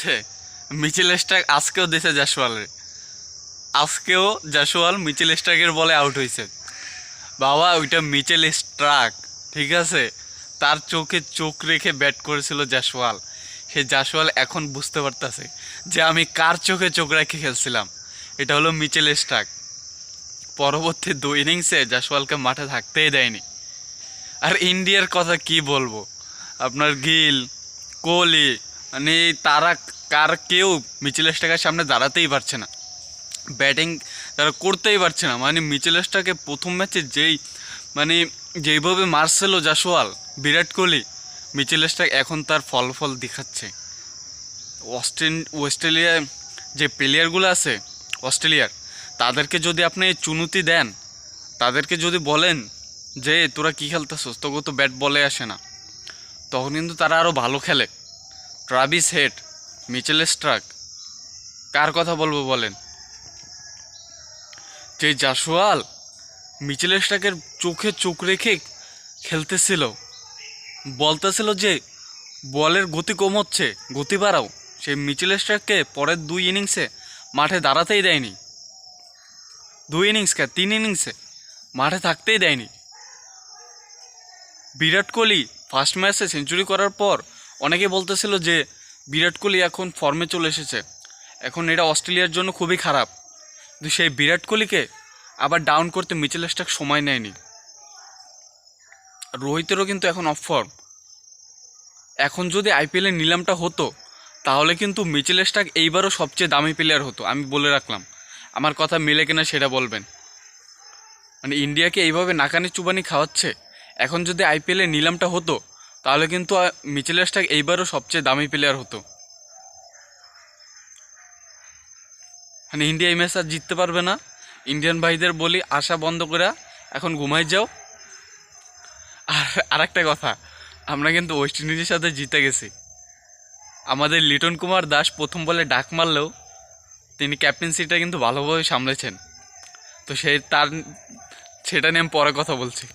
সে Mitchell Starc আজকেও দিছে জাসওয়ালের আজকেও জাসওয়াল মিচেল স্ট্রাকের বলে আউট হয়েছে বাবা, ওইটা মিচেল স্ট্রাক ঠিক আছে? তার চোখে চোখ রেখে ব্যাট করেছিল জাসওয়াল সে জাসওয়াল এখন বুঝতে পারতাছে যে আমি কার চোখে চোখ রেখে খেলছিলাম। এটা হলো মিচেল স্ট্রাক পরবর্তী দুই ইনিংসে জাসওয়ালকে মাঠে থাকতেই দেয়নি। আর ইন্ডিয়ার কথা কি বলব? আপনার গিল কোহলি মানে তারা কার কেউ মিচেল স্টাকের সামনে দাঁড়াতেই পারছে না। ব্যাটিং তারা করতেই পারছে না। মানে মিচেল স্টাকে প্রথম ম্যাচে যেই মানে যেইভাবে মারছিল জাসওয়াল, বিরাট কোহলি মিচেল স্টাক এখন তার ফল ফল দেখাচ্ছে। অস্ট্রেন অস্ট্রেলিয়ায় যে প্লেয়ারগুলো আছে, অস্ট্রেলিয়ার, তাদেরকে যদি আপনি চুনুতি দেন, তাদেরকে যদি বলেন যে, তোরা কী খেলতেছস? তোকে তো ব্যাট বলে আসে না। তখন কিন্তু তারা আরও ভালো খেলে। ট্রাভিস হেড মিচেল স্ট্রাক কার কথা বলব বলেন? যে জাসওয়াল মিচেল স্ট্রাকের চোখে চোখ রেখে খেলতেছিল, বলতেছিল যে বলের গতি কম হচ্ছে, গতি বাড়াও। সেই মিচেল স্ট্রাককে পরের দুই ইনিংসে মাঠে দাঁড়াতেই দেয়নি। দুই ইনিংস কে? তিন ইনিংসে মাঠে থাকতেই দেয়নি। বিরাট কোহলি ফার্স্ট ম্যাচে সেঞ্চুরি করার পর অনেকে বলতেছিল যে বিরাট কোহলি এখন ফর্মে চলে এসেছে। এখন এটা অস্ট্রেলিয়ার জন্য খুবই খারাপ। কিন্তু সেই বিরাট কোহলিকে আবার ডাউন করতে মিচেল স্টাক সময় নেয়নি। রোহিতেরও কিন্তু এখন অফ ফর্ম এখন যদি আইপিএলের নিলামটা হতো, তাহলে কিন্তু মিচেল স্টাক এইবারও সবচেয়ে দামি প্লেয়ার হতো, আমি বলে রাখলাম। আমার কথা মিলে কিনা সেটা বলবেন। মানে ইন্ডিয়াকে এইভাবে নাকানি চুবানি খাওয়াচ্ছে। এখন যদি আইপিএলের নিলামটা হতো তাহলে কিন্তু মিচেল স্টাক এইবারও সবচেয়ে দামি প্লেয়ার হতো। মানে ইন্ডিয়া এই ম্যাচ আর জিততে পারবে না। ইন্ডিয়ান ভাইদের বলি, আশা বন্ধ করে এখন ঘুমাই যাও। আর আরেকটা কথা, আমরা কিন্তু ওয়েস্ট ইন্ডিজের সাথে জিতে গেছি। আমাদের লিটন কুমার দাস প্রথম বলে ডাক মারলেও তিনি ক্যাপ্টেন্সিটা কিন্তু ভালোভাবে সামলেছেন। তো সেই তার, সেটা নিয়ে আমি পরে কথা বলছি।